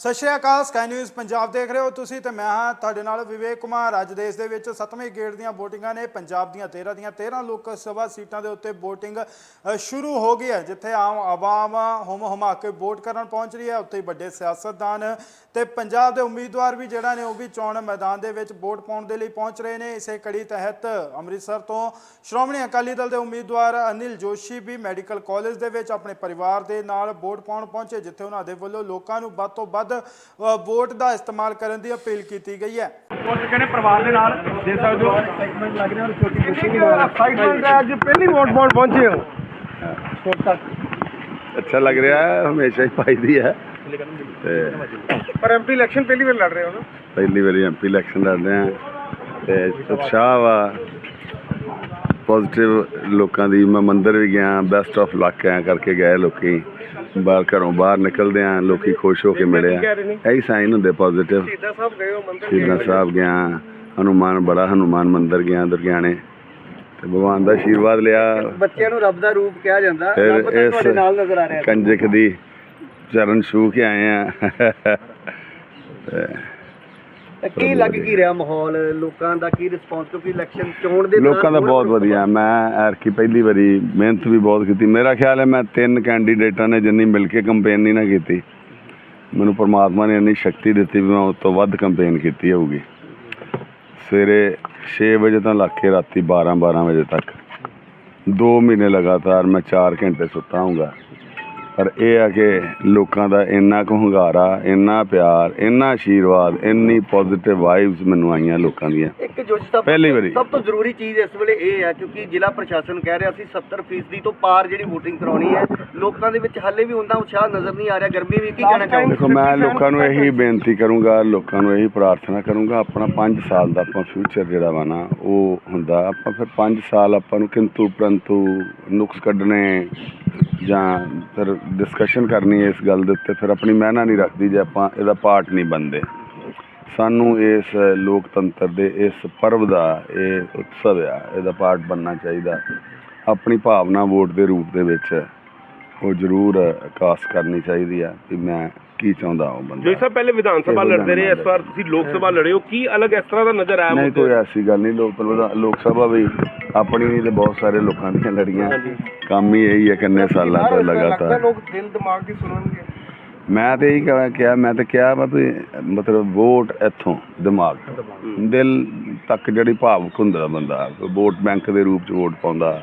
ਸਤਿ ਸ਼੍ਰੀ ਅਕਾਲ ਸਕਾਈ ਨਿਊਜ਼ ਪੰਜਾਬ ਦੇਖ ਰਹੇ ਹੋ ਤੁਸੀਂ ਤੇ ਮੈਂ ਹਾਂ ਤੁਹਾਡੇ ਨਾਲ ਵਿਵੇਕ ਕੁਮਾਰ। ਅੱਜ ਦੇਸ਼ ਦੇ ਵਿੱਚ 7ਵੇਂ ਗੇੜ ਦੀਆਂ VOTINGਾਂ ਨੇ ਪੰਜਾਬ ਦੀਆਂ 13 ਦੀਆਂ 13 ਲੋਕ ਸਭਾ ਸੀਟਾਂ ਦੇ ਉੱਤੇ VOTING ਸ਼ੁਰੂ ਹੋ ਗਈ ਹੈ, ਜਿੱਥੇ ਆਮ ਆਵਾਮ ਹੁਮ ਹੁਮਾ ਕੇ ਵੋਟ ਕਰਨ ਪਹੁੰਚ ਰਹੀ ਹੈ। ਉੱਥੇ ਹੀ ਵੱਡੇ ਸਿਆਸਤਦਾਨ ਤੇ ਪੰਜਾਬ ਦੇ ਉਮੀਦਵਾਰ ਵੀ ਜਿਹੜਾ ਨੇ ਉਹ ਵੀ ਚੋਣ ਮੈਦਾਨ ਦੇ ਵਿੱਚ ਵੋਟ ਪਾਉਣ ਦੇ ਲਈ ਪਹੁੰਚ ਰਹੇ ਨੇ। ਇਸੇ ਕੜੀ ਤਹਿਤ ਅੰਮ੍ਰਿਤਸਰ ਤੋਂ ਸ਼੍ਰੋਮਣੀ ਅਕਾਲੀ ਦਲ ਦੇ ਉਮੀਦਵਾਰ ਅਨਿਲ ਜੋਸ਼ੀ ਵੀ ਮੈਡੀਕਲ ਕਾਲਜ ਦੇ ਵਿੱਚ ਆਪਣੇ ਪਰਿਵਾਰ ਦੇ ਨਾਲ ਵੋਟ ਪਾਉਣ ਪਹੁੰਚੇ, ਜਿੱਥੇ ਉਹਨਾਂ ਦੇ ਵੱਲੋਂ ਲੋਕਾਂ ਨੂੰ ਵੱਧ ਤੋਂ ਵੱਧ ਅ, ਵੋਟ ਦਾ ਇਸਤੇਮਾਲ ਕਰਨ ਦੀ ਅਪੀਲ ਕੀਤੀ ਗਈ ਹੈ। ਉਹ ਕਹਿੰਦੇ ਪਰਿਵਾਰ ਦੇ ਨਾਲ? ਦੇ ਸਕਦੇ ਹੋ। ਐਕਸਾਈਟਮੈਂਟ ਲੱਗ ਰਿਹਾ ਔਰ ਛੋਟੀ ਬੱਚੀ ਵੀ ਨਾਲ। ਐਕਸਾਈਟਮੈਂਟ ਹੈ ਅੱਜ? ਪਹਿਲੀ ਵੋਟ ਪਾਉਣ ਪਹੁੰਚੇ ਹੋ। ਅੱਛਾ ਲੱਗ ਰਿਹਾ ਹੈ ਹਮੇਸ਼ਾ ਹੀ ਪਾਈਦੀ ਹੈ। ਪਰ ਐਮਪੀ ਇਲੈਕਸ਼ਨ ਪਹਿਲੀ ਵਾਰ ਲੜ ਰਹੇ ਹੋ ਨਾ? ਪਹਿਲੀ ਵਾਰੀ ਐਮਪੀ ਇਲੈਕਸ਼ਨ ਲੜਦੇ ਆ ਤੇ ਉਤਸ਼ਾਹ ਵਾ। ਪੋਜ਼ਿਟਿਵ ਲੋਕਾਂ ਦੀ। ਮੈਂ ਮੰਦਰ ਵੀ ਗਿਆ ਬੈਸਟ ਆਫ ਲੱਕ ਐ ਕਰਕੇ ਗਏ ਲੋਕੀ। ਬਾਹਰ ਘਰੋਂ ਬਾਹਰ ਨਿਕਲਦੇ ਆ ਲੋਕੀ ਖੁਸ਼ ਹੋ ਕੇ ਮਿਲੇ ਆ। ਇਹੀ ਸਾਈਨ ਹੁੰਦੇ ਪੋਜ਼ਿਟਿਵ ਸ਼ਹੀਦਾਂ ਸਾਹਿਬ ਗਏ ਹੋ ਮੰਦਿਰ ਸ਼ਹੀਦਾਂ ਸਾਹਿਬ ਗਿਆ ਹਨੂਮਾਨ ਬੜਾ ਹਨੂਮਾਨ ਮੰਦਰ ਗਿਆ ਦੁਰਗਿਆਣੇ। ਤੇ ਭਗਵਾਨ ਦਾ ਆਸ਼ੀਰਵਾਦ ਲਿਆ। ਬੱਚਿਆਂ ਨੂੰ ਰੱਬ ਦਾ ਰੂਪ ਕਿਹਾ ਜਾਂਦਾ। ਰੱਬ ਤਾਂ ਤੁਹਾਡੇ ਨਾਲ ਨਜ਼ਰ ਆ ਰਿਹਾ। ਕੰਜਕ ਦੀ ਚਰਨ ਛੂ ਕੇ ਆਏ ਆ। ਕੀ ਲੱਗ ਕੀ ਰਿਹਾ ਮਾਹੌਲ? ਲੋਕਾਂ ਦਾ ਕੀ ਰਿਸਪੌਂਸ ਕਿਉਂਕਿ ਇਲੈਕਸ਼ਨ ਚੋਣ ਦੇ ਲੋਕਾਂ ਦਾ ਬਹੁਤ ਵਧੀਆ। ਮੈਂ ਐਰਕੀ ਪਹਿਲੀ ਵਾਰੀ ਮਿਹਨਤ ਵੀ ਬਹੁਤ ਕੀਤੀ। ਮੇਰਾ ਖਿਆਲ ਹੈ ਮੈਂ ਤਿੰਨ ਕੈਂਡੀਡੇਟਾਂ ਨੇ ਜਿੰਨੀ ਮਿਲ ਕੇ ਕੰਪੇਨ ਨਹੀਂ ਨਾ ਕੀਤੀ। ਮੈਨੂੰ ਪਰਮਾਤਮਾ ਨੇ ਇੰਨੀ ਸ਼ਕਤੀ ਦਿੱਤੀ ਵੀ ਮੈਂ ਉਸ ਤੋਂ ਵੱਧ ਕੰਪੇਨ ਕੀਤੀ ਹੋਊਗੀ। ਸਵੇਰੇ 6 ਵਜੇ ਤੋਂ ਲੱਗ ਕੇ ਰਾਤੀ 12 12 ਵਜੇ ਤੱਕ। 2 ਮਹੀਨੇ ਲਗਾਤਾਰ ਮੈਂ 4 ਘੰਟੇ ਸੁੱਤਾ ਹੂੰਗਾ ਪਰ ਇਹ ਆ ਕਿ ਲੋਕਾਂ ਦਾ ਇੰਨਾ ਕੁ ਹੁੰਗਾਰਾ ਇੰਨਾ ਪਿਆਰ ਇੰਨਾ ਆਸ਼ੀਰਵਾਦ ਇੰਨੀ ਪੋਜ਼ਿਟਿਵ ਵਾਈਬਸ ਮੈਨੂੰ ਆਈਆਂ ਲੋਕਾਂ ਦੀਆਂ। ਇੱਕ ਸਾਹਿਬ ਪਹਿਲੀ ਵਾਰੀ। ਸਭ ਤੋਂ ਜ਼ਰੂਰੀ ਚੀਜ਼ ਇਸ ਵੇਲੇ ਇਹ ਹੈ ਕਿਉਂਕਿ ਜ਼ਿਲ੍ਹਾ ਪ੍ਰਸ਼ਾਸਨ ਕਹਿ ਰਿਹਾ ਸੀ 70% ਤੋਂ ਪਾਰ ਜਿਹੜੀ VOTING ਕਰਾਉਣੀ ਹੈ ਲੋਕਾਂ ਦੇ ਵਿੱਚ ਹਾਲੇ ਵੀ ਹੁੰਦਾ ਉਤਸ਼ਾਹ ਨਜ਼ਰ ਨਹੀਂ ਆ ਰਿਹਾ ਗਰਮੀ ਵੀ ਕੀ ਕਹਿਣਾ ਚਾਹੋਗੇ? ਦੇਖੋ ਮੈਂ ਲੋਕਾਂ ਨੂੰ ਇਹੀ ਬੇਨਤੀ ਕਰੂੰਗਾ ਲੋਕਾਂ ਨੂੰ ਇਹੀ ਪ੍ਰਾਰਥਨਾ ਕਰੂੰਗਾ ਆਪਣਾ 5 ਸਾਲ ਦਾ ਆਪਾਂ ਫਿਊਚਰ ਜਿਹੜਾ ਵਾ ਨਾ ਉਹ ਹੁੰਦਾ। ਆਪਾਂ ਫਿਰ 5 ਸਾਲ ਆਪਾਂ ਨੂੰ ਕਿੰਤੂ ਪ੍ਰੰਤੂ ਨੁਕਸ ਕੱਢਣੇ ਜਾਂ ਫਿਰ ਡਿਸਕਸ਼ਨ ਕਰਨੀ ਹੈ ਇਸ ਗੱਲ ਦੇ ਉੱਤੇ, ਫਿਰ ਆਪਣੀ ਮਹਿਨਾ ਨਹੀਂ ਰੱਖਦੀ ਜੇ ਆਪਾਂ ਇਹਦਾ ਪਾਰਟ ਨਹੀਂ ਬਣਦੇ। ਸਾਨੂੰ ਇਸ ਲੋਕਤੰਤਰ ਦੇ ਇਸ ਪਰਵ ਦਾ, ਇਹ ਉਤਸਵ ਆ, ਇਹਦਾ ਪਾਰਟ ਬਣਨਾ ਚਾਹੀਦਾ। ਆਪਣੀ ਭਾਵਨਾ ਵੋਟ ਦੇ ਰੂਪ ਦੇ ਵਿੱਚ। ਉਹ ਜ਼ਰੂਰ ਕਾਸ ਕਰਨੀ ਚਾਹੀਦੀ ਆ ਕਿ ਮੈਂ ਕੀ ਚਾਹੁੰਦਾ ਉਹ ਬੰਦਾ। ਜੋ ਸਾਹਿਬ ਪਹਿਲੇ ਵਿਧਾਨ ਸਭਾ ਲੜਦੇ ਰਹੇ ਇਸ ਵਾਰ ਤੁਸੀਂ ਲੋਕ ਸਭਾ ਲੜੇ ਹੋ ਕੀ ਅਲੱਗ ਇਸ ਤਰ੍ਹਾਂ ਦਾ ਨਜ਼ਰ ਆਇਆ ਨਹੀਂ? ਕੋਈ ਐਸੀ ਗੱਲ ਨਹੀਂ ਲੋਕ ਲੋਕ ਸਭਾ ਵੀ ਆਪਣੀ ਨਹੀਂ ਤੇ ਬਹੁਤ ਸਾਰੇ ਲੋਕਾਂ ਦੀਆਂ ਲੜੀਆਂ। ਕੰਮ ਹੀ ਇਹੀ ਹੈ ਕਿੰਨੇ ਸਾਲਾਂ ਤੋਂ ਲਗਾਤਾਰ। ਲੋਕ ਦਿਲ ਦਿਮਾਗ ਦੀ ਸੁਣਨਗੇ। ਮੈਂ ਤੇ ਇਹੀ ਕਹਾਂ ਕਿਹਾ ਮੈਂ ਤੇ ਕਿਹਾ ਮਤਲਬ ਵੋਟ ਇੱਥੋਂ ਦਿਮਾਗ ਤੋਂ। ਦਿਲ ਤੱਕ ਜਿਹੜੀ ਭਾਵੁਕ ਹੁੰਦਾ ਬੰਦਾ ਵੋਟ ਬੈਂਕ ਦੇ ਰੂਪ ਚ ਵੋਟ ਪਾਉਂਦਾ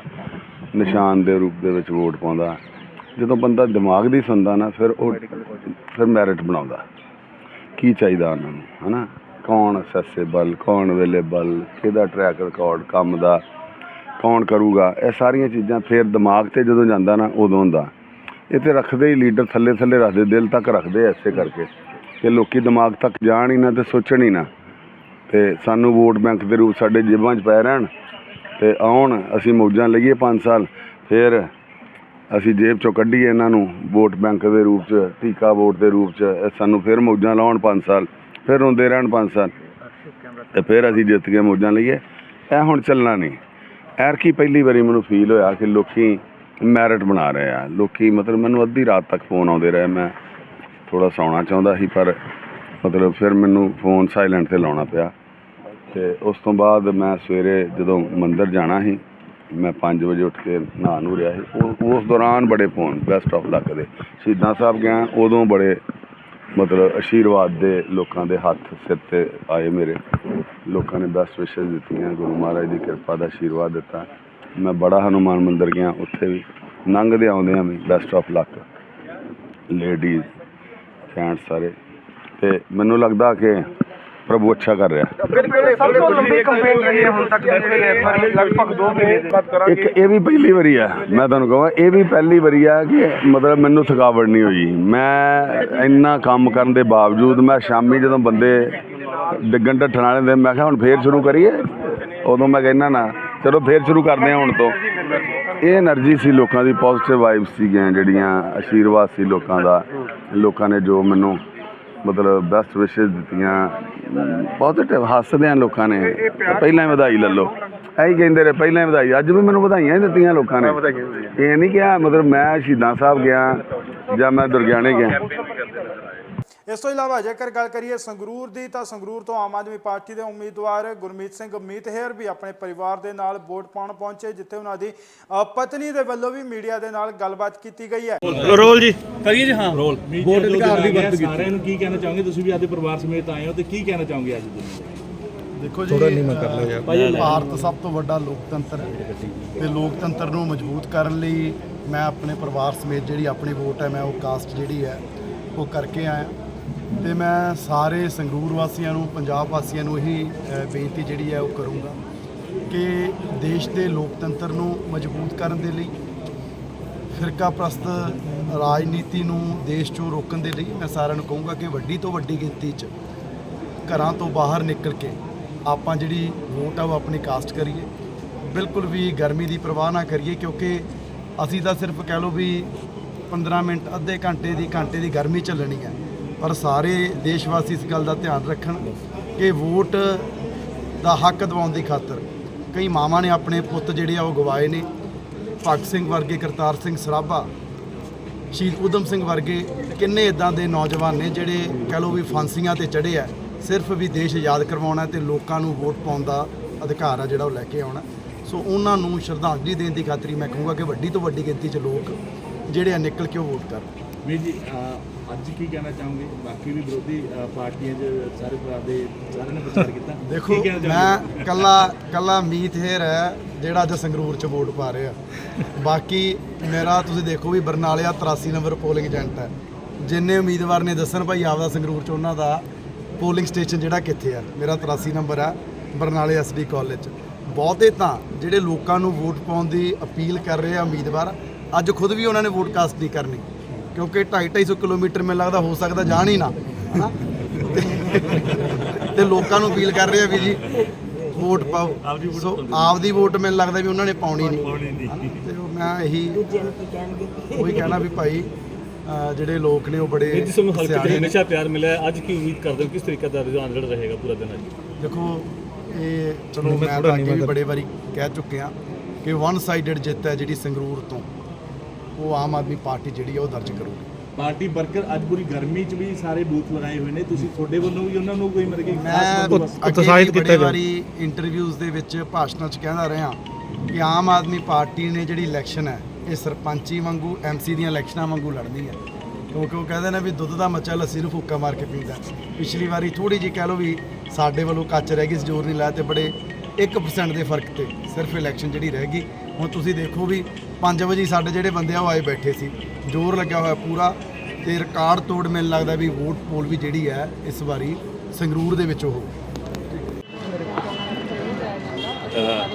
ਨਿਸ਼ਾਨ ਦੇ ਰੂਪ ਦੇ ਵਿੱਚ ਵੋਟ ਪਾਉਂਦਾ ਜਦੋਂ ਬੰਦਾ ਦਿਮਾਗ ਦੀ ਸੁਣਦਾ ਨਾ, ਫਿਰ ਉਹ ਫਿਰ ਮੈਰਿਟ ਬਣਾਉਂਦਾ। ਕੀ ਚਾਹੀਦਾ ਉਹਨਾਂ ਨੂੰ, ਹਨਾ? ਕੌਣ ਅਸੈਸੇਬਲ ਕੌਣ ਅਵੇਲੇਬਲ ਕਿਹਦਾ ਟਰੈਕ ਰਿਕਾਰਡ ਕੰਮ ਦਾ, ਕੌਣ ਕਰੂਗਾ? ਇਹ ਸਾਰੀਆਂ ਚੀਜ਼ਾਂ ਫਿਰ ਦਿਮਾਗ ਤੇ ਜਦੋਂ ਜਾਂਦਾ ਨਾ, ਉਦੋਂ ਹੁੰਦਾ। ਇਹ ਤੇ ਰੱਖਦੇ ਹੀ ਲੀਡਰ ਥੱਲੇ ਥੱਲੇ ਰੱਖਦੇ, ਦਿਲ ਤੱਕ ਰੱਖਦੇ ਐ ਇਸੇ ਕਰਕੇ। ਕਿ ਲੋਕੀ ਦਿਮਾਗ ਤੱਕ ਜਾਣ ਹੀ ਨਾ ਤੇ ਸੋਚਣ ਹੀ ਨਾ। ਤੇ ਸਾਨੂੰ ਵੋਟ ਬੈਂਕ ਦੇ ਰੂਪ ਸਾਡੇ ਜੇਬਾਂ 'ਚ ਪੈ ਰਹਿਣ। ਤੇ ਆਉਣ, ਅਸੀਂ ਮੌਜਾਂ ਲਈਏ 5 ਸਾਲ, ਫਿਰ ਅਸੀਂ ਜੇਬ 'ਚੋਂ ਕੱਢੀਏ ਇਹਨਾਂ ਨੂੰ, ਵੋਟ ਬੈਂਕ ਦੇ ਰੂਪ 'ਚ, ਟੀਕਾ ਵੋਟ ਦੇ ਰੂਪ 'ਚ, ਇਹ ਸਾਨੂੰ ਫਿਰ ਮੌਜਾਂ ਲਾਉਣ 5 ਸਾਲ, ਫਿਰ ਰੋਂਦੇ ਰਹਿਣ 5 ਸਾਲ। ਤੇ ਫਿਰ ਅਸੀਂ ਜਿੱਤ ਕੇ ਮੌਜਾਂ ਲਈਏ। ਇਹ ਹੁਣ ਚੱਲਣਾ ਨਹੀਂ। ਐਰਕੀ ਪਹਿਲੀ ਵਾਰੀ ਮੈਨੂੰ ਫੀਲ ਹੋਇਆ ਕਿ ਲੋਕੀ ਮੈਰਿਟ ਬਣਾ ਰਹੇ ਆ। ਲੋਕੀ ਮਤਲਬ ਮੈਨੂੰ ਅੱਧੀ ਰਾਤ ਤੱਕ ਫੋਨ ਆਉਂਦੇ ਰਹੇ। ਮੈਂ ਥੋੜਾ ਸੌਣਾ ਚਾਹੁੰਦਾ ਸੀ, ਪਰ ਮਤਲਬ ਫਿਰ ਮੈਨੂੰ ਫੋਨ ਸਾਇਲੈਂਟ ਤੇ ਲਾਉਣਾ ਪਿਆ। ਤੇ ਉਸ ਤੋਂ ਬਾਅਦ ਮੈਂ ਸਵੇਰੇ ਜਦੋਂ ਮੰਦਰ ਜਾਣਾ ਸੀ ਮੈਂ 5 ਵਜੇ ਉੱਠ ਕੇ ਨਹਾ ਨੂੰ ਰਿਹਾ ਸੀ। ਉਹ- ਉਸ ਦੌਰਾਨ ਬੜੇ ਫੋਨ ਬੈਸਟ ਆਫ ਲੱਕ ਦੇ। ਸ਼ਹੀਦਾਂ ਸਾਹਿਬ ਗਿਆ, ਉਦੋਂ ਬੜੇ ਮਤਲਬ ਆਸ਼ੀਰਵਾਦ ਦੇ ਲੋਕਾਂ ਦੇ ਹੱਥ, ਸਿਰ ਤੇ ਆਏ ਮੇਰੇ। ਲੋਕਾਂ ਨੇ ਬੈਸਟ ਵਿਸ਼ੇਸ ਦਿੱਤੀਆਂ, ਗੁਰੂ ਮਹਾਰਾਜ ਦੀ ਕਿਰਪਾ ਦਾ ਆਸ਼ੀਰਵਾਦ ਦਿੱਤਾ। ਮੈਂ ਬੜਾ ਹਨੂਮਾਨ ਮੰਦਿਰ ਗਿਆ, ਉੱਥੇ ਵੀ ਲੰਘਦੇ ਆਉਂਦੇ ਆ ਵੀ best of luck ladies gents ਸਾਰੇ। ਤੇ ਮੈਨੂੰ ਲੱਗਦਾ ਕਿ ਪ੍ਰਭੂ ਅੱਛਾ ਕਰ ਰਿਹਾ। ਇੱਕ ਇਹ ਵੀ ਪਹਿਲੀ ਵਾਰੀ ਆ ਮੈਂ ਤੁਹਾਨੂੰ ਕਹਾਂ ਇਹ ਵੀ ਪਹਿਲੀ ਵਾਰੀ ਆ ਕਿ ਮਤਲਬ ਮੈਨੂੰ ਥਕਾਵਟ ਨਹੀਂ ਹੋਈ। ਮੈਂ ਇੰਨਾ ਕੰਮ ਕਰਨ ਦੇ ਬਾਵਜੂਦ ਮੈਂ ਸ਼ਾਮੀ ਜਦੋਂ ਬੰਦੇ ਡਿੱਗਣ ਢੱਠਣ ਵਾਲੇ ਦੇ ਮੈਂ ਕਿਹਾ ਹੁਣ ਫੇਰ ਸ਼ੁਰੂ ਕਰੀਏ? ਉਦੋਂ ਮੈਂ ਕਹਿੰਦਾ ਨਾ ਚਲੋ ਫੇਰ ਸ਼ੁਰੂ ਕਰਦੇ ਹਾਂ ਹੁਣ ਤੋਂ। ਇਹ એનર્ਜੀ ਸੀ ਲੋਕਾਂ ਦੀ ਪੋਜ਼ਿਟਿਵ ਵਾਈਬਸ ਸੀਗੀਆਂ ਜਿਹੜੀਆਂ ਆਸ਼ੀਰਵਾਦ ਸੀ ਲੋਕਾਂ ਦਾ। ਲੋਕਾਂ ਨੇ ਜੋ ਮੈਨੂੰ ਮਤਲਬ ਬੈਸਟ ਵਿਸ਼ੇਸ ਦਿੱਤੀਆਂ। ਪੋਜ਼ਿਟਿਵ ਹੱਸਦੇ ਆ ਲੋਕਾਂ ਨੇ। ਪਹਿਲਾਂ ਹੀ ਵਧਾਈ ਲੈ ਲਓ। ਐਂ ਕਹਿੰਦੇ ਰਹੇ ਪਹਿਲਾਂ ਹੀ ਵਧਾਈ। ਅੱਜ ਵੀ ਮੈਨੂੰ ਵਧਾਈਆਂ ਹੀ ਦਿੱਤੀਆਂ ਲੋਕਾਂ ਨੇ। ਇਹ ਨਹੀਂ ਕਿਹਾ ਮਤਲਬ ਮੈਂ ਸ਼ਹੀਦਾਂ ਸਾਹਿਬ ਗਿਆ ਜਾਂ ਮੈਂ ਦੁਰਗਿਆਣੇ ਗਿਆ। ਇਸ ਤੋਂ ਇਲਾਵਾ ਜੇਕਰ ਗੱਲ ਕਰੀਏ ਸੰਗਰੂਰ ਦੀ ਤਾਂ ਸੰਗਰੂਰ ਤੋਂ ਆਮ ਆਦਮੀ ਪਾਰਟੀ ਦੇ ਉਮੀਦਵਾਰ ਗੁਰਮੀਤ ਸਿੰਘ ਮੀਤਹੇਰ ਵੀ ਆਪਣੇ ਪਰਿਵਾਰ ਦੇ ਨਾਲ ਵੋਟ ਪਾਉਣ ਪਹੁੰਚੇ ਜਿੱਥੇ ਉਹਨਾਂ ਦੀ ਪਤਨੀ ਦੇ ਵੱਲੋਂ ਵੀ ਮੀਡੀਆ ਦੇ ਨਾਲ ਗੱਲਬਾਤ ਕੀਤੀ ਗਈ ਹੈ। ਰੋਲ ਜੀ। ਕਰੀਏ ਜੀ ਹਾਂ। ਰੋਲ। ਵੋਟ ਅਧਿਕਾਰ ਦੀ ਵਰਤੋਂ ਸਾਰਿਆਂ ਨੂੰ ਕੀ ਕਹਿਣਾ ਚਾਹੋਗੇ? ਤੁਸੀਂ ਵੀ ਆਦੇ ਪਰਿਵਾਰ ਸਮੇਤ ਆਏ ਹੋ ਤੇ ਕੀ ਕਹਿਣਾ ਚਾਹੋਗੇ ਅੱਜ ਦਿਨ ਦੇਖੋ ਜੀ ਭਾਰਤ ਸਭ ਤੋਂ ਵੱਡਾ ਲੋਕਤੰਤਰ ਹੈ ਤੇ ਲੋਕਤੰਤਰ ਨੂੰ ਮਜ਼ਬੂਤ ਕਰਨ ਲਈ ਮੈਂ ਆਪਣੇ ਪਰਿਵਾਰ ਸਮੇਤ ਜਿਹੜੀ ਆਪਣੀ ਵੋਟ ਹੈ ਮੈਂ ਉਹ ਕਾਸਟ ਜਿਹੜੀ ਹੈ ਉਹ ਕਰਕੇ ਆਇਆ। ਤੇ ਮੈਂ ਸਾਰੇ ਸੰਗਰੂਰ ਵਾਸੀਆਂ ਨੂੰ, ਪੰਜਾਬ ਵਾਸੀਆਂ ਨੂੰ ਇਹੀ ਬੇਨਤੀ ਜਿਹੜੀ ਹੈ ਉਹ ਕਰੂੰਗਾ ਕਿ ਦੇਸ਼ ਦੇ ਲੋਕਤੰਤਰ ਨੂੰ ਮਜ਼ਬੂਤ ਕਰਨ ਦੇ ਲਈ ਫਿਰਕਾ ਪ੍ਰਸਤ ਰਾਜਨੀਤੀ ਨੂੰ ਦੇਸ਼ 'ਚੋਂ ਰੋਕਣ ਦੇ ਲਈ ਮੈਂ ਸਾਰਿਆਂ ਨੂੰ ਕਹੂੰਗਾ ਕਿ ਵੱਡੀ ਤੋਂ ਵੱਡੀ ਗਿਣਤੀ 'ਚ ਘਰਾਂ ਤੋਂ ਬਾਹਰ ਨਿਕਲ ਕੇ ਆਪਾਂ ਜਿਹੜੀ ਵੋਟ ਆ ਉਹ ਆਪਣੀ ਕਾਸਟ ਕਰੀਏ। ਬਿਲਕੁਲ ਵੀ ਗਰਮੀ ਦੀ ਪਰਵਾਹ ਨਾ ਕਰੀਏ ਕਿਉਂਕਿ ਅਸੀਂ ਤਾਂ ਸਿਰਫ ਕਹਿ ਲਓ ਵੀ 15 ਮਿੰਟ, ਅੱਧੇ ਘੰਟੇ ਦੀ ਘੰਟੇ ਦੀ ਗਰਮੀ ਚੱਲਣੀ ਹੈ। ਪਰ ਸਾਰੇ ਦੇਸ਼ ਵਾਸੀ ਇਸ ਗੱਲ ਦਾ ਧਿਆਨ ਰੱਖਣ ਕਿ ਵੋਟ ਦਾ ਹੱਕ ਦਿਵਾਉਣ ਦੀ ਖਾਤਰ ਕਈ ਮਾਵਾਂ ਨੇ ਆਪਣੇ ਪੁੱਤ ਜਿਹੜੇ ਆ ਉਹ ਗਵਾਏ ਨੇ। ਭਗਤ ਸਿੰਘ ਵਰਗੇ, ਕਰਤਾਰ ਸਿੰਘ ਸਰਾਭਾ, ਸ਼ਹੀਦ ਊਧਮ ਸਿੰਘ ਵਰਗੇ ਕਿੰਨੇ ਇਦਾਂ ਦੇ ਨੌਜਵਾਨ ਨੇ ਜਿਹੜੇ ਕਹ ਲਓ ਵੀ ਫਾਂਸੀਆਂ ਤੇ ਚੜੇ ਆ। ਸਿਰਫ ਵੀ ਦੇਸ਼ ਆਜ਼ਾਦ ਕਰਵਾਉਣਾ ਤੇ ਲੋਕਾਂ ਨੂੰ ਵੋਟ ਪਾਉਣ ਦਾ ਅਧਿਕਾਰ ਆ ਜਿਹੜਾ ਉਹ ਲੈ ਕੇ ਆਉਣਾ। ਸੋ ਉਹਨਾਂ ਨੂੰ ਸ਼ਰਧਾਂਜਲੀ ਦੇਣ ਦੀ ਖਾਤਰ ਮੈਂ ਕਹੂੰਗਾ ਕਿ ਵੱਡੀ ਤੋਂ ਵੱਡੀ ਗਿਣਤੀ 'ਚ ਲੋਕ ਜਿਹੜੇ ਆ ਨਿਕਲ ਕੇ ਉਹ ਵੋਟ ਕਰਨ। ਵੀਰ ਜੀ ਅੱਜ ਕੀ ਕਹਿਣਾ ਚਾਹੋਗੇ? ਬਾਕੀ ਵੀ ਵਿਰੋਧੀ ਪਾਰਟੀਆਂ 'ਚ ਸਾਰੇ ਭਰਾ ਦੇ ਸਾਰਿਆਂ ਨੇ ਪ੍ਰਚਾਰ ਕੀਤਾ। ਦੇਖੋ ਮੈਂ ਕੱਲਾ ਕੱਲਾ ਮੀਤ ਹੇਰ ਹੈ ਜਿਹੜਾ ਅੱਜ ਸੰਗਰੂਰ 'ਚ ਵੋਟ ਪਾ ਰਿਹਾ। ਬਾਕੀ ਮੇਰਾ ਤੁਸੀਂ ਦੇਖੋ ਵੀ ਬਰਨਾਲਿਆ 83 ਨੰਬਰ ਪੋਲਿੰਗ ਏਜੰਟ ਹੈ। ਜਿੰਨੇ ਉਮੀਦਵਾਰ ਨੇ ਦੱਸਣ ਭਾਈ ਆਪਦਾ ਸੰਗਰੂਰ 'ਚ ਉਹਨਾਂ ਦਾ ਪੋਲਿੰਗ ਸਟੇਸ਼ਨ ਜਿਹੜਾ ਕਿੱਥੇ ਆ ਮੇਰਾ 83 ਨੰਬਰ ਆ ਬਰਨਾਲੇ ਐਸਡੀ ਕਾਲਜ ਬਹੁਤੇ ਤਾਂ ਜਿਹੜੇ ਲੋਕਾਂ ਨੂੰ ਵੋਟ ਪਾਉਣ ਦੀ ਅਪੀਲ ਕਰ ਰਹੇ ਆ ਉਮੀਦਵਾਰ ਅੱਜ ਖੁਦ ਵੀ ਉਹਨਾਂ ਨੇ ਵੋਟ ਕਾਸਟ ਨਹੀਂ ਕਰਨੀ। ਕਿਉਂਕਿ 2.5 250 ਕਿਲੋਮੀਟਰ ਮੈਨੂੰ ਲੱਗਦਾ ਹੋ ਸਕਦਾ ਜਾਣ ਹੀ ਨਾ ਹਨਾ? ਤੇ- ਲੋਕਾਂ ਨੂੰ ਅਪੀਲ ਕਰ ਰਹੇ ਆ ਵੀ ਜੀ ਵੋਟ ਪਾਓ। ਸੋ ਆਪਦੀ ਵੋਟ ਮੈਨੂੰ ਲੱਗਦਾ ਵੀ ਉਹਨਾਂ ਨੇ ਪਾਉਣੀ ਨਹੀਂ? ਤੇ ਉਹ ਮੈਂ ਇਹੀ ਉਹੀ ਕਹਿਣਾ ਵੀ ਭਾਈ ਜਿਹੜੇ ਲੋਕ ਨੇ ਉਹ ਬੜੇ ਜਿਸ ਨੂੰ ਹਲਕੇ ਸਿਆਣੇ ਤੇ ਨੇ। ਹਮੇਸ਼ਾ ਪਿਆਰ ਮਿਲਿਆ। ਅੱਜ ਕੀ ਉਮੀਦ ਕਰਦੇ ਹੋ? ਕਿਸ ਤਰੀਕੇ ਦਾ ਰੁਝਾਨ ਜਿਹੜਾ ਰਹੇਗਾ ਪੂਰਾ ਦਿਨ ਅੱਜ? ਦੇਖੋ ਇਹ ਚਲੋ ਮੈਂ ਤਾਂ ਅੱਗੇ ਵੀ ਬੜੇ ਵਾਰੀ ਕਹਿ ਚੁੱਕਿਆ ਕਿ ਵਨ ਸਾਈਡਡ ਜਿੱਤ ਹੈ ਜਿਹੜੀ ਸੰਗਰੂਰ ਤੋਂ। ਉਹ ਆਮ ਆਦਮੀ ਪਾਰਟੀ ਜਿਹੜੀ ਆ ਉਹ ਦਰਜ ਕਰੂਗੀ। ਪਾਰਟੀ ਵਰਕਰ ਅੱਜ ਪੂਰੀ ਗਰਮੀ 'ਚ ਵੀ ਸਾਰੇ ਬੂਥ ਲਗਾਏ ਹੋਏ ਨੇ। ਤੁਸੀਂ ਤੁਹਾਡੇ ਵੱਲੋਂ ਵੀ ਉਹਨਾਂ ਨੂੰ ਕੋਈ ਮਤਲਬ ਕਿ ਮੈਂ ਉਤਸ਼ਾਹਿਤ ਕੀਤਾ ਵਾਰੀ ਇੰਟਰਵਿਊਜ਼ ਦੇ ਵਿੱਚ ਭਾਸ਼ਣਾਂ 'ਚ ਕਹਿੰਦਾ ਰਿਹਾ ਕਿ ਆਮ ਆਦਮੀ ਪਾਰਟੀ ਨੇ ਜਿਹੜੀ ਇਲੈਕਸ਼ਨ ਹੈ ਇਹ ਸਰਪੰਚੀ ਵਾਂਗੂ ਐਮਸੀ ਦੀਆਂ ਇਲੈਕਸ਼ਨਾਂ ਵਾਂਗੂ ਲੜਨੀ ਹੈ। ਕਿਉਂਕਿ ਉਹ ਕਹਿੰਦੇ ਨੇ ਵੀ ਦੁੱਧ ਦਾ ਮੱਚਾ ਲੱਸੀ ਨੂੰ ਫੂਕਾ ਮਾਰ ਕੇ ਪੀਂਦਾ ਪਿਛਲੀ ਵਾਰੀ ਥੋੜੀ ਜਿਹੀ ਕਹਿ ਲਓ ਵੀ ਸਾਡੇ ਵੱਲੋਂ ਕੱਚ ਰਹਿ ਗਈ ਸੀ, ਜ਼ੋਰ ਨਹੀਂ ਲਾਇਆ ਤੇ ਬੜੇ 1% ਦੇ ਫ਼ਰਕ ਤੇ ਸਿਰਫ ਇਲੈਕਸ਼ਨ ਜਿਹੜੀ ਰਹਿ ਗਈ। ਹੁਣ ਤੁਸੀਂ ਦੇਖੋ ਵੀ 5 ਵਜੇ ਸਾਡੇ ਜਿਹੜੇ ਬੰਦੇ ਆ ਉਹ ਆਏ ਬੈਠੇ ਸੀ। ਜ਼ੋਰ ਲੱਗਿਆ ਹੋਇਆ ਪੂਰਾ ਤੇ ਰਿਕਾਰਡ ਤੋੜ ਮੈਨੂੰ ਲੱਗਦਾ ਵੀ ਵੋਟ ਪੋਲ ਵੀ ਜਿਹੜੀ ਹੈ ਇਸ ਵਾਰੀ ਸੰਗਰੂਰ ਦੇ ਵਿੱਚ ਉਹ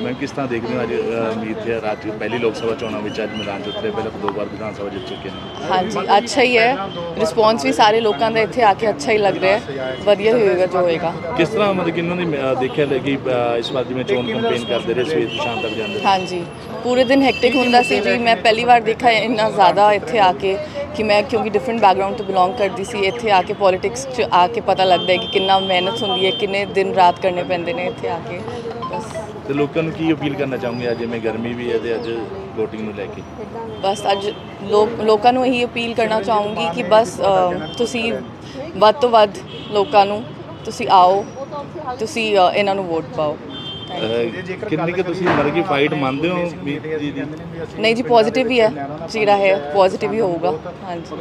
ਮੈਂ ਕਿਸ ਤਰ੍ਹਾਂ ਦੇਖਦੇ ਹਾਂ ਅੱਜ ਉਮੀਦ ਹੈ ਰਾਜ ਪਹਿਲੀ ਲੋਕ ਸਭਾ ਚੋਣਾਂ ਵਿੱਚ ਅੱਜ ਮੈਦਾਨ 'ਚ ਉਤਰੇ ਪਹਿਲਾਂ ਦੋ ਵਾਰ ਵਿਧਾਨ ਸਭਾ ਜਿੱਤ ਚੁੱਕੇ ਨੇ। ਹਾਂਜੀ ਅੱਛਾ ਹੀ ਹੈ। ਰਿਸਪੌਂਸ ਵੀ ਸਾਰੇ ਲੋਕਾਂ ਦਾ ਇੱਥੇ ਆ ਕੇ ਅੱਛਾ ਹੀ ਲੱਗ ਰਿਹਾ ਹੈ। ਵਧੀਆ ਹੀ ਹੋਏਗਾ ਜੋ ਹੋਏਗਾ। ਕਿਸ ਤਰ੍ਹਾਂ ਮਤਲਬ ਕਿ ਇਹਨਾਂ ਅਹ ਦੇਖਿਆ ਕਿ ਇਸ ਵਾਰ ਜਿਵੇਂ ਚੋਣ ਕੰਪੇਨ ਕਰਦੇ ਰਹੇ ਸਵੇਰ ਤੋਂ ਸ਼ਾਮ ਤੱਕ ਜਾਂਦੇ। ਹਾਂਜੀ। ਪੂਰੇ ਦਿਨ ਹੈਕਟਿਕ ਹੁੰਦਾ ਸੀ ਜੀ। ਮੈਂ ਪਹਿਲੀ ਵਾਰ ਦੇਖਾ ਹੈ ਇੰਨਾ ਜ਼ਿਆਦਾ ਇੱਥੇ ਆ ਕੇ ਕਿ ਮੈਂ ਕਿਉਂਕਿ ਡਿਫਰੈਂਟ ਬੈਕਗ੍ਰਾਉਂਡ ਤੋਂ ਬਿਲੋਂਗ ਕਰਦੀ ਸੀ। ਇੱਥੇ ਆ ਕੇ ਪੋਲਿਟਿਕਸ 'ਚ ਆ ਕੇ ਪਤਾ ਲੱਗਦਾ ਹੈ ਕਿ ਕਿੰਨਾ ਮਿਹਨਤ ਹੁੰਦੀ ਹੈ ਕਿੰਨੇ ਦਿਨ ਰਾਤ ਕਰਨੇ ਪੈਂਦੇ ਨੇ ਇੱਥੇ ਆ ਕੇ। ਬਸ। ਤੇ ਲੋਕਾਂ ਨੂੰ ਕੀ ਅਪੀਲ ਕਰਨਾ ਚਾਹੋਗੇ? ਅੱਜ ਜਿਵੇਂ ਗਰਮੀ ਵੀ ਹੈ ਤੇ ਅੱਜ VOTING ਨੂੰ ਲੈ ਕੇ। ਬਸ ਅੱਜ ਲੋਕ ਲੋਕਾਂ ਨੂੰ ਇਹੀ ਅਪੀਲ ਕਰਨਾ ਚਾਹੂੰਗੀ ਕਿ ਬਸ ਅ, ਤੁਸੀਂ ਵੱਧ ਤੋਂ ਵੱਧ ਲੋਕਾਂ ਨੂੰ ਤੁਸੀਂ ਆਓ ਤੁਸੀਂ ਅ, ਇਹਨਾਂ ਨੂੰ ਵੋਟ ਪਾਓ। ਕਿੰਨੀ ਕਿ ਤੁਸੀਂ ਮਤਲਬ ਕਿ ਫਾਈਟ ਮੰਨਦੇ ਹੋ? ਉਮੀਦ ਜੀ ਦੀ ਨਹੀਂ ਜੀ ਪੋਜ਼ਿਟਿਵ ਹੀ ਹੈ। ਜਿਹੜਾ ਹੈ ਪੋਜ਼ਿਟਿਵ ਹੀ ਹੋਊਗਾ। ਹਾਂਜੀ।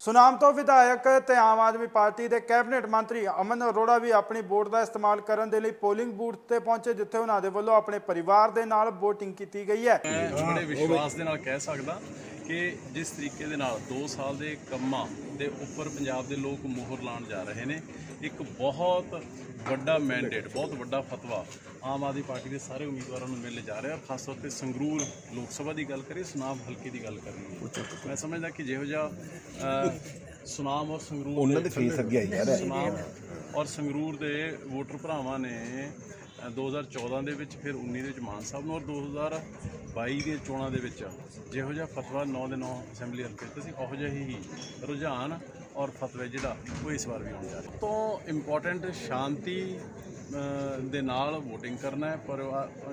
ਸੁਨਾਮ ਤੋਂ ਵਿਧਾਇਕ ਤੇ ਆਮ ਆਦਮੀ ਪਾਰਟੀ ਦੇ ਕੈਬਨਿਟ ਮੰਤਰੀ ਅਮਨ ਅਰੋੜਾ ਵੀ ਆਪਣੀ ਵੋਟ ਦਾ ਇਸਤੇਮਾਲ ਕਰਨ ਦੇ ਲਈ ਪੋਲਿੰਗ ਬੂਥ ਤੇ ਪਹੁੰਚੇ ਜਿੱਥੇ ਉਹਨਾਂ ਦੇ ਵੱਲੋਂ ਆਪਣੇ ਪਰਿਵਾਰ ਦੇ ਨਾਲ VOTING ਕੀਤੀ ਗਈ ਹੈ। ਬੜੇ ਵਿਸ਼ਵਾਸ ਦੇ ਨਾਲ ਕਹਿ ਸਕਦਾ ਕਿ ਜਿਸ ਤਰੀਕੇ ਦੇ ਨਾਲ 2 ਸਾਲ ਦੇ ਕੰਮਾਂ ਦੇ ਉੱਪਰ ਪੰਜਾਬ ਦੇ ਲੋਕ ਮੋਹਰ ਲਾਉਣ ਜਾ ਰਹੇ ਨੇ ਇੱਕ ਬਹੁਤ ਵੱਡਾ ਮੈਂਡੇਟ ਬਹੁਤ ਵੱਡਾ ਫਤਵਾ ਆਮ ਆਦਮੀ ਪਾਰਟੀ ਦੇ ਸਾਰੇ ਉਮੀਦਵਾਰਾਂ ਨੂੰ ਮਿਲ ਜਾ ਰਿਹਾ ਔਰ ਖਾਸ ਤੌਰ ਤੇ ਸੰਗਰੂਰ ਲੋਕ ਸਭਾ ਦੀ ਗੱਲ ਕਰੀਏ ਸੁਨਾਮ ਹਲਕੇ ਦੀ ਗੱਲ ਕਰਨੀ ਹੈ। ਮੈਂ ਸਮਝਦਾ ਕਿ ਜਿਹੋ ਜਿਹਾ ਸੁਨਾਮ ਔਰ ਸੰਗਰੂਰ ਉਹਨਾਂ ਦੀ ਫੀਸ ਅੱਗੇ ਆਈ ਯਾਰ ਸੁਨਾਮ ਔਰ ਸੰਗਰੂਰ ਦੇ ਵੋਟਰ ਭਰਾਵਾਂ ਨੇ ਅ, 2014 ਦੇ ਵਿੱਚ ਫਿਰ 19 ਦੇ ਵਿੱਚ ਮਾਨ ਸਾਹਿਬ ਨੂੰ ਔਰ 2022 ਦੀਆਂ ਚੋਣਾਂ ਦੇ ਵਿੱਚ ਜਿਹੋ ਜਿਹਾ ਫਤਵਾ 9 ਦੇ 9 ਅਸੈਂਬਲੀ ਹਲਕੇ ਤੇ ਸੀ, ਉਹੋ ਜਿਹਾ ਹੀ ਰੁਝਾਨ ਔਰ ਫਤਵੇ ਜਿਹੜਾ, ਉਹ ਇਸ ਵਾਰ ਵੀ ਹੋਣ ਜਾ ਰਿਹਾ। ਤੋਂ ਇੰਪੋਰਟੈਂਟ ਸ਼ਾਂਤੀ ਦੇ ਨਾਲ VOTING ਕਰਨਾ ਹੈ, ਪਰ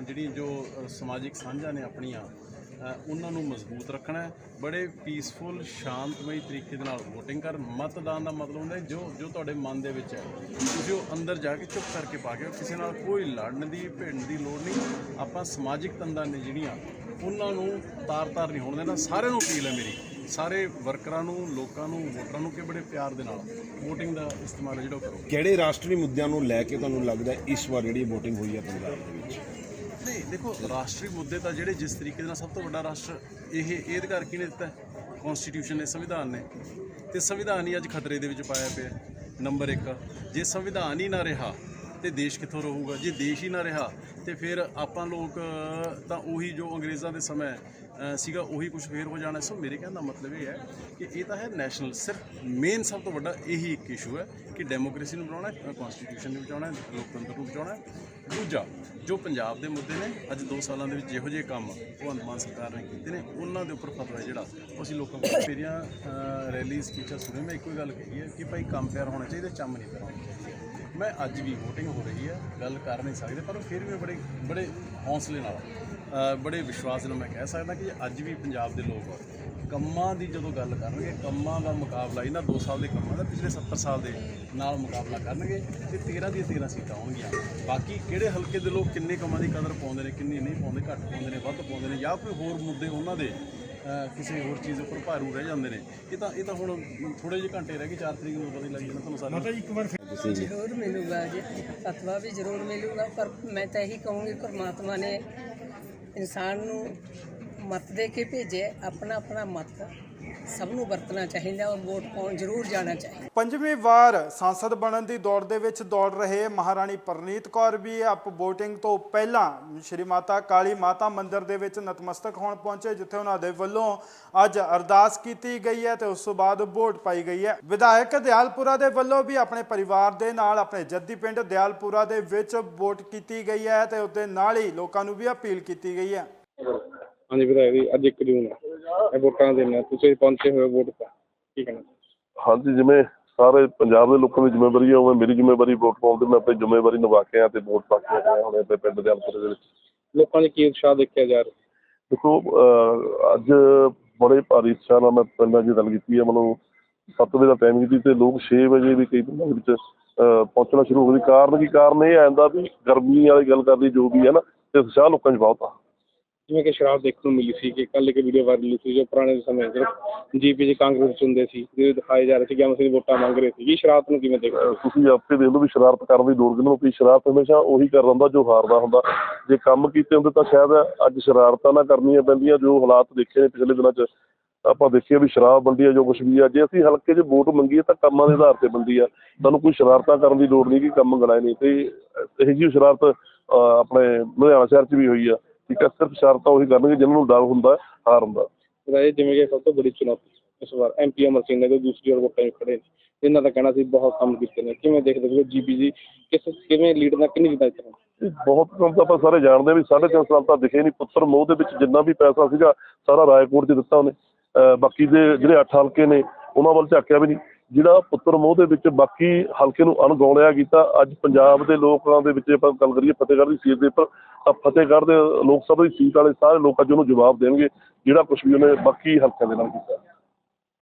ਜਿਹੜੀ ਜੋ ਸਮਾਜਿਕ ਸਾਂਝਾਂ ਨੇ ਆਪਣੀਆਂ ਉਹਨਾਂ ਨੂੰ ਮਜ਼ਬੂਤ ਰੱਖਣਾ ਹੈ। ਬੜੇ ਪੀਸਫੁਲ ਸ਼ਾਂਤਮਈ ਤਰੀਕੇ ਦੇ ਨਾਲ VOTING ਕਰਨ। ਮਤਦਾਨ ਦਾ ਮਤਲਬ ਹੁੰਦਾ ਜੋ ਜੋ ਤੁਹਾਡੇ ਮਨ ਦੇ ਵਿੱਚ ਹੈ। ਤੁਸੀਂ ਉਹ ਅੰਦਰ ਜਾ ਕੇ ਚੁੱਪ ਕਰਕੇ ਪਾ ਕੇ ਕਿਸੇ ਨਾਲ ਕੋਈ ਲੜਨ ਦੀ ਭਿੜਨ ਦੀ ਲੋੜ ਨਹੀਂ। ਆਪਾਂ ਸਮਾਜਿਕ ਤੰਦਾਂ ਨੇ ਜਿਹੜੀਆਂ, ਉਹਨਾਂ ਨੂੰ ਤਾਰ-ਤਾਰ ਨਹੀਂ ਹੋਣ ਦੇਣਾ। ਸਾਰਿਆਂ ਨੂੰ ਅਪੀਲ ਹੈ ਮੇਰੀ। ਸਾਰੇ ਵਰਕਰਾਂ ਨੂੰ, ਲੋਕਾਂ ਨੂੰ, ਵੋਟਰਾਂ ਨੂੰ ਕਿ ਬੜੇ ਪਿਆਰ ਦੇ ਨਾਲ VOTING ਦਾ ਇਸਤੇਮਾਲ ਜਿਹੜਾ ਉਹ ਕਰੋ। ਕਿਹੜੇ ਰਾਸ਼ਟਰੀ ਮੁੱਦਿਆਂ ਨੂੰ ਲੈ ਕੇ ਤੁਹਾਨੂੰ ਲੱਗਦਾ ਇਸ ਵਾਰ ਜਿਹੜੀ VOTING ਹੋਈ ਹੈ ਪੰਜਾਬ ਦੇ ਵਿੱਚ? ਦੇਖੋ, ਰਾਸ਼ਟਰੀ ਮੁੱਦੇ ਤਾਂ ਜਿਹੜੇ ਜਿਸ ਤਰੀਕੇ ਦੇ ਨਾਲ ਸਭ ਤੋਂ ਵੱਡਾ ਰਾਸ਼ਟਰ ਇਹ ਇਹਦੇ ਕਰਕੇ ਕਿਹਨੇ ਦਿੱਤਾ? ਕਨਸਟੀਟਿਊਸ਼ਨ ਨੇ, ਸੰਵਿਧਾਨ ਨੇ। ਤੇ ਸੰਵਿਧਾਨ ਹੀ ਅੱਜ ਖਤਰੇ ਦੇ ਵਿੱਚ ਪਾਇਆ ਪਿਆ। ਨੰਬਰ 1 ਜੇ ਸੰਵਿਧਾਨ ਹੀ ਨਾ ਰਿਹਾ, ਤੇ ਦੇਸ਼ ਕਿੱਥੋਂ ਰਹੂਗਾ? ਜੇ ਦੇਸ਼ ਹੀ ਨਾ ਰਿਹਾ, ਤੇ ਫਿਰ ਆਪਾਂ ਲੋਕ ਤਾਂ ਉਹੀ ਜੋ ਅੰਗਰੇਜ਼ਾਂ ਦੇ ਸਮੇਂ ਸੀਗਾ ਉਹੀ ਕੁਝ ਫੇਰ ਹੋ ਜਾਣਾ। ਸੋ ਮੇਰੇ ਕਹਿਣ ਦਾ ਮਤਲਬ ਇਹ ਹੈ ਕਿ ਇਹ ਤਾਂ ਹੈ ਨੈਸ਼ਨਲ ਸਿਰਫ ਮੇਨ ਸਭ ਤੋਂ ਵੱਡਾ ਇਹੀ ਇੱਕ ਇਸ਼ੂ ਹੈ ਕਿ ਡੈਮੋਕ੍ਰੇਸੀ ਨੂੰ ਬਣਾਉਣਾ ਹੈ ਕਨਸਟੀਟਿਊਸ਼ਨ ਨੂੰ ਬਚਾਉਣਾ ਹੈ ਲੋਕਤੰਤਰ ਨੂੰ ਬਚਾਉਣਾ ਹੈ। ਦੂਜਾ ਜੋ ਪੰਜਾਬ ਦੇ ਮੁੱਦੇ ਨੇ ਅੱਜ 2 ਸਾਲਾਂ ਦੇ ਵਿੱਚ ਜਿਹੋ ਜਿਹੇ ਕੰਮ ਭਗਵੰਤ ਮਾਨ ਸਰਕਾਰ ਨੇ ਕੀਤੇ ਨੇ ਉਹਨਾਂ ਦੇ ਉੱਪਰ ਫਤਵਾ ਹੈ ਜਿਹੜਾ ਅਸੀਂ ਲੋਕਾਂ ਕੋਲ ਮੇਰੀਆਂ ਅ, ਰੈਲੀ ਸਪੀਚਾਂ ਸੁਣੇ ਮੈਂ ਇੱਕੋ ਹੀ ਗੱਲ ਕਹੀ ਹੈ ਕਿ ਭਾਈ ਕੰਮ ਪਿਆਰ ਹੋਣਾ ਚਾਹੀਦਾ ਚੰਮ ਨਹੀਂ ਪਿਆਰ ਹੋਣਾ ਚਾਹੀਦਾ। ਮੈਂ ਅੱਜ ਵੀ VOTING ਹੋ ਰਹੀ ਹੈ ਗੱਲ ਕਰ ਨਹੀਂ ਸਕਦੇ ਪਰ ਫਿਰ ਵੀ ਬੜੇ ਬੜੇ ਹੌਸਲੇ ਨਾਲ। ਬੜੇ ਵਿਸ਼ਵਾਸ ਨਾਲ ਮੈਂ ਕਹਿ ਸਕਦਾ ਕਿ ਅੱਜ ਵੀ ਪੰਜਾਬ ਦੇ ਲੋਕ ਕੰਮਾਂ ਦੀ ਜਦੋਂ ਗੱਲ ਕਰਨਗੇ ਕੰਮਾਂ ਦਾ ਮੁਕਾਬਲਾ ਇਹਨਾਂ 2 ਸਾਲ ਦੇ ਕੰਮਾਂ ਦਾ ਪਿਛਲੇ 70 ਸਾਲ ਦੇ ਨਾਲ ਮੁਕਾਬਲਾ ਕਰਨਗੇ ਤੇ 13 ਦੀਆਂ 13 ਸੀਟਾਂ ਆਉਣਗੀਆਂ ਬਾਕੀ ਕਿਹੜੇ ਹਲਕੇ ਦੇ ਲੋਕ ਕਿੰਨੇ ਕੰਮਾਂ ਦੀ ਕਦਰ ਪਾਉਂਦੇ ਨੇ ਕਿੰਨੀ ਨਹੀਂ ਪਾਉਂਦੇ ਘੱਟ ਪਾਉਂਦੇ ਨੇ ਵੱਧ ਪਾਉਂਦੇ ਨੇ ਜਾਂ ਕੋਈ ਹੋਰ ਮੁੱਦੇ ਉਹਨਾਂ ਦੇ ਕਿਸੇ ਹੋਰ ਚੀਜ਼ ਉੱਪਰ ਭਾਰੂ ਰਹਿ ਜਾਂਦੇ ਨੇ ਇਹ ਤਾਂ ਇਹ ਤਾਂ ਹੁਣ ਥੋੜੇ ਜਿਹੇ ਘੰਟੇ ਰਹਿ ਗਏ 4 ਤਰੀਕ ਨੂੰ ਪਤਾ ਹੀ ਲੱਗ ਜਾਣਾ ਤੁਹਾਨੂੰ ਸਾਰਿਆਂ ਨੂੰ। ਜ਼ਰੂਰ ਮਿਲੂਗਾ ਜੀ ਫਤਵਾ ਵੀ ਜ਼ਰੂਰ ਮਿਲੂਗਾ ਪਰ ਮੈਂ ਤਾਂ ਇਹੀ ਕਹੂੰਗੀ ਪਰਮਾਤਮਾ ਨੇ ਇਨਸਾਨ ਨੂੰ ਮਤ ਦੇ ਕੇ ਭੇਜਿਆ ਆਪਣਾ ਆਪਣਾ ਮਤ ਸਭ ਨੂੰ ਵਰਤਣਾ ਚਾਹੀਦਾ ਔਰ ਵੋਟ ਪਾਉਣ ਜ਼ਰੂਰ ਜਾਣਾ ਚਾਹੀਦਾ। ਪੰਜਵੀਂ ਵਾਰ ਸੰਸਦ ਬਣਨ ਦੀ ਦੌੜ ਦੇ ਵਿੱਚ ਦੌੜ ਰਹੇ ਮਹਾਰਾਣੀ ਪ੍ਰਨੀਤ ਕੌਰ ਵੀ ਅਪ VOTING ਤੋਂ ਪਹਿਲਾਂ ਸ਼੍ਰੀ ਮਾਤਾ ਕਾਲੀ ਮਾਤਾ ਮੰਦਿਰ ਦੇ ਵਿੱਚ ਨਤਮਸਤਕ ਹੋਣ ਪਹੁੰਚੇ ਜਿੱਥੇ ਉਹਨਾਂ ਦੇ ਵੱਲੋਂ ਅੱਜ ਅਰਦਾਸ ਕੀਤੀ ਗਈ ਹੈ ਤੇ ਉਸ ਤੋਂ ਬਾਅਦ ਵੋਟ ਪਾਈ ਗਈ ਹੈ। ਵਿਧਾਇਕ ਦਿਆਲਪੁਰਾ ਦੇ ਵੱਲੋਂ ਵੀ ਆਪਣੇ ਪਰਿਵਾਰ ਦੇ ਨਾਲ ਆਪਣੇ ਜੱਦੀ ਪਿੰਡ ਦਿਆਲਪੁਰਾ ਦੇ ਵਿੱਚ ਵੋਟ ਕੀਤੀ ਗਈ ਹੈ ਤੇ ਉਹਦੇ ਨਾਲ ਹੀ ਲੋਕਾਂ ਨੂੰ ਵੀ ਅਪੀਲ ਕੀਤੀ ਗਈ ਹੈ। ਹਾਂਜੀ ਵਿਧਾਇਕ ਜੀ ਅੱਜ 1 ਜੂਨ ਹੈ। ਵੋਟਾਂ ਦੇ ਦਿਨ ਤੁਸੀਂ ਪਹੁੰਚੇ ਹੋਏ ਵੋਟ ਪਾ ਕੀ ਕਹਿਣਾ? ਹਾਂਜੀ ਜਿਵੇਂ ਸਾਰੇ ਪੰਜਾਬ ਦੇ ਲੋਕਾਂ ਦੀ ਜ਼ਿੰਮੇਵਾਰੀ ਹੈ ਉਵੇਂ ਮੇਰੀ ਜ਼ਿੰਮੇਵਾਰੀ ਵੋਟ ਪਾਉਣ ਦੀ। ਮੈਂ ਆਪਣੀ ਜ਼ਿੰਮੇਵਾਰੀ ਨਿਭਾ ਕੇ ਆ ਤੇ ਵੋਟ ਪਾ ਕੇ ਆਇਆ ਹੁਣ ਆਪਣੇ ਪਿੰਡ ਦੇ ਅਲਪੁਰੇ ਦੇ ਵਿੱਚ। ਲੋਕਾਂ 'ਚ ਕੀ ਉਤਸ਼ਾਹ ਦੇਖਿਆ ਜਾ ਰਿਹਾ? ਦੇਖੋ ਅੱਜ ਬੜੇ ਭਾਰੀ ਉਤਸ਼ਾਹ ਨਾਲ ਮੈਂ ਪਿੰਡਾਂ 'ਚ ਗੱਲ ਕੀਤੀ ਹੈ ਮਤਲਬ 7 ਵਜੇ ਦਾ ਟਾਈਮ ਕੀਤੀ ਤੇ ਲੋਕ 6 ਵਜੇ ਵੀ ਕਈ ਪਿੰਡਾਂ ਦੇ ਵਿੱਚ ਪਹੁੰਚਣਾ ਸ਼ੁਰੂ ਹੋ ਗਏ। ਕਾਰਨ ਕੀ? ਕਾਰਨ ਇਹ ਆਂਦਾ ਵੀ ਗਰਮੀ ਵਾਲੀ ਗੱਲ ਕਰਦੀ ਜੋ ਵੀ ਹੈ ਨਾ ਤੇ ਉਤਸ਼ਾਹ ਲੋਕਾਂ 'ਚ ਬਹੁਤ ਆ। ਜਿਵੇਂ ਕਿ ਸ਼ਰਾਬ ਦੇਖਣ ਨੂੰ ਮਿਲੀ ਸੀ ਕਿ ਕੱਲ ਇੱਕ ਵੀਡੀਓ ਵਾਇਰਲ ਸੀ ਜੋ ਪੁਰਾਣੇ ਸਮੇਂ ਸਿਰਫ ਜੀਪੀ ਜੀ ਕਾਂਗਰਸ ਚ ਹੁੰਦੇ ਸੀ ਜਿਹੜੇ ਦਿਖਾਏ ਜਾ ਰਹੇ ਸੀ ਕਿ ਅਸੀਂ ਵੋਟਾਂ ਮੰਗ ਰਹੇ ਸੀ। ਇਹ ਸ਼ਰਾਬ ਨੂੰ ਕਿਵੇਂ ਦੇਖਦੇ ਹੋ? ਤੁਸੀਂ ਆਪੇ ਦੇਖ ਲਓ ਵੀ ਸ਼ਰਾਰਤ ਕਰਨ ਦੀ ਲੋੜ ਕਿਹਨੂੰ ਵੀ ਸ਼ਰਾਰਤ ਹਮੇਸ਼ਾ ਉਹੀ ਕਰ ਹੁੰਦਾ ਜੋ ਹਾਰਦਾ ਹੁੰਦਾ। ਜੇ ਕੰਮ ਕੀਤੇ ਹੁੰਦੇ ਤਾਂ ਸ਼ਾਇਦ ਅੱਜ ਸ਼ਰਾਰਤਾਂ ਨਾ ਕਰਨੀਆਂ ਪੈਂਦੀਆਂ ਜੋ ਹਾਲਾਤ ਦੇਖੇ ਨੇ ਪਿਛਲੇ ਦਿਨਾਂ 'ਚ। ਆਪਾਂ ਦੇਖੀਏ ਵੀ ਸ਼ਰਾਬ ਬੰਦੀ ਆ ਜੋ ਕੁਛ ਵੀ ਆ ਜੇ ਅਸੀਂ ਹਲਕੇ 'ਚ ਵੋਟ ਮੰਗੀਏ ਤਾਂ ਕੰਮਾਂ ਦੇ ਆਧਾਰ ਤੇ ਬੰਦੀ ਆ ਤੁਹਾਨੂੰ ਕੋਈ ਸ਼ਰਾਰਤਾਂ ਕਰਨ ਦੀ ਲੋੜ ਨਹੀਂ ਕਿ ਕੰਮ ਗਣਾਏ ਨਹੀਂ। ਤੇ ਇਹ ਜਿਹੀ ਸ਼ਰਾਰਤ ਅਹ, ਆਪਣੇ ਲੁਧਿਆਣਾ ਸ਼ਹਿਰ 'ਚ ਵੀ ਹੋਈ ਆ। ਠੀਕ ਹੈ ਸਿਰਫ ਸ਼ਰਾਰਤਾਂ ਉਹੀ ਕਰਨਗੇ ਜਿਨ੍ਹਾਂ ਨੂੰ ਡਰ ਹੁੰਦਾ ਹਾਰ ਹੁੰਦਾ। ਇਹ ਜਿਵੇਂ ਕਿ ਸਭ ਤੋਂ ਬੜੀ ਚੁਣੌਤੀ ਇਸ ਵਾਰ ਐਮਪੀ ਅਮਰ ਸਿੰਘ ਨੇ ਜੋ ਦੂਸਰੀ ਵਾਰ ਵੋਟਾਂ ਖੜੇ ਨੇ। ਇਹਨਾਂ ਦਾ ਕਹਿਣਾ ਸੀ ਬਹੁਤ ਕੰਮ ਕੀਤੇ ਨੇ। ਕਿਵੇਂ ਦੇਖਦੇ ਹੋ ਜੀਪੀ ਜੀ ਕਿਸ ਕਿਵੇਂ ਲੀਡ ਨਾਲ ਕਿੰਨੀ ਜਿੱਦਾਂ ਇੱਥੇ ਇਹ ਬਹੁਤ ਕੰਮ ਤਾਂ ਆਪਾਂ ਸਾਰੇ ਜਾਣਦੇ ਹਾਂ ਵੀ ਸਾਢੇ ਤਿੰਨ ਸਾਲ ਤਾਂ ਦਿਖੇ ਨਹੀਂ ਪੁੱਤਰ ਮੋਹ ਦੇ ਵਿੱਚ ਜਿੰਨਾ ਵੀ ਪੈਸਾ ਸੀਗਾ ਸਾਰਾ ਰਾਏਕੋਟ 'ਚ ਦਿੱਤਾ ਉਹਨੇ। ਅਹ ਬਾਕੀ ਦੇ ਜਿਹੜੇ ਅੱਠ ਹਲਕੇ ਨੇ ਉਹਨਾਂ ਵੱਲ ਝਾਕਿਆ ਵੀ ਨਹੀਂ। ਜਿਹੜਾ ਪੁੱਤਰ ਮੋਹ ਦੇ ਵਿੱਚ ਬਾਕੀ ਹਲਕੇ ਨੂੰ ਅਣਗੌਲਿਆ ਕੀਤਾ ਅੱਜ ਪੰਜਾਬ ਦੇ ਲੋਕਾਂ ਦੇ ਵਿੱਚ ਆਪਾਂ ਗੱਲ ਕਰੀਏ ਫਤਿਹਗੜ੍ਹ ਦੀ ਸੀਟ ਦੇ ਉੱਪਰ ਫਤਿਹਗੜ੍ਹ ਦੇ ਲੋਕ ਸਭਾ ਦੀ ਸੀਟ ਵਾਲੇ ਸਾਰੇ ਲੋਕ ਅੱਜ ਉਹਨੂੰ ਜਵਾਬ ਦੇਣਗੇ, ਜਿਹੜਾ ਕੁਝ ਵੀ ਉਹਨੇ ਬਾਕੀ ਹਲਕਿਆਂ ਦੇ ਨਾਲ ਕੀਤਾ।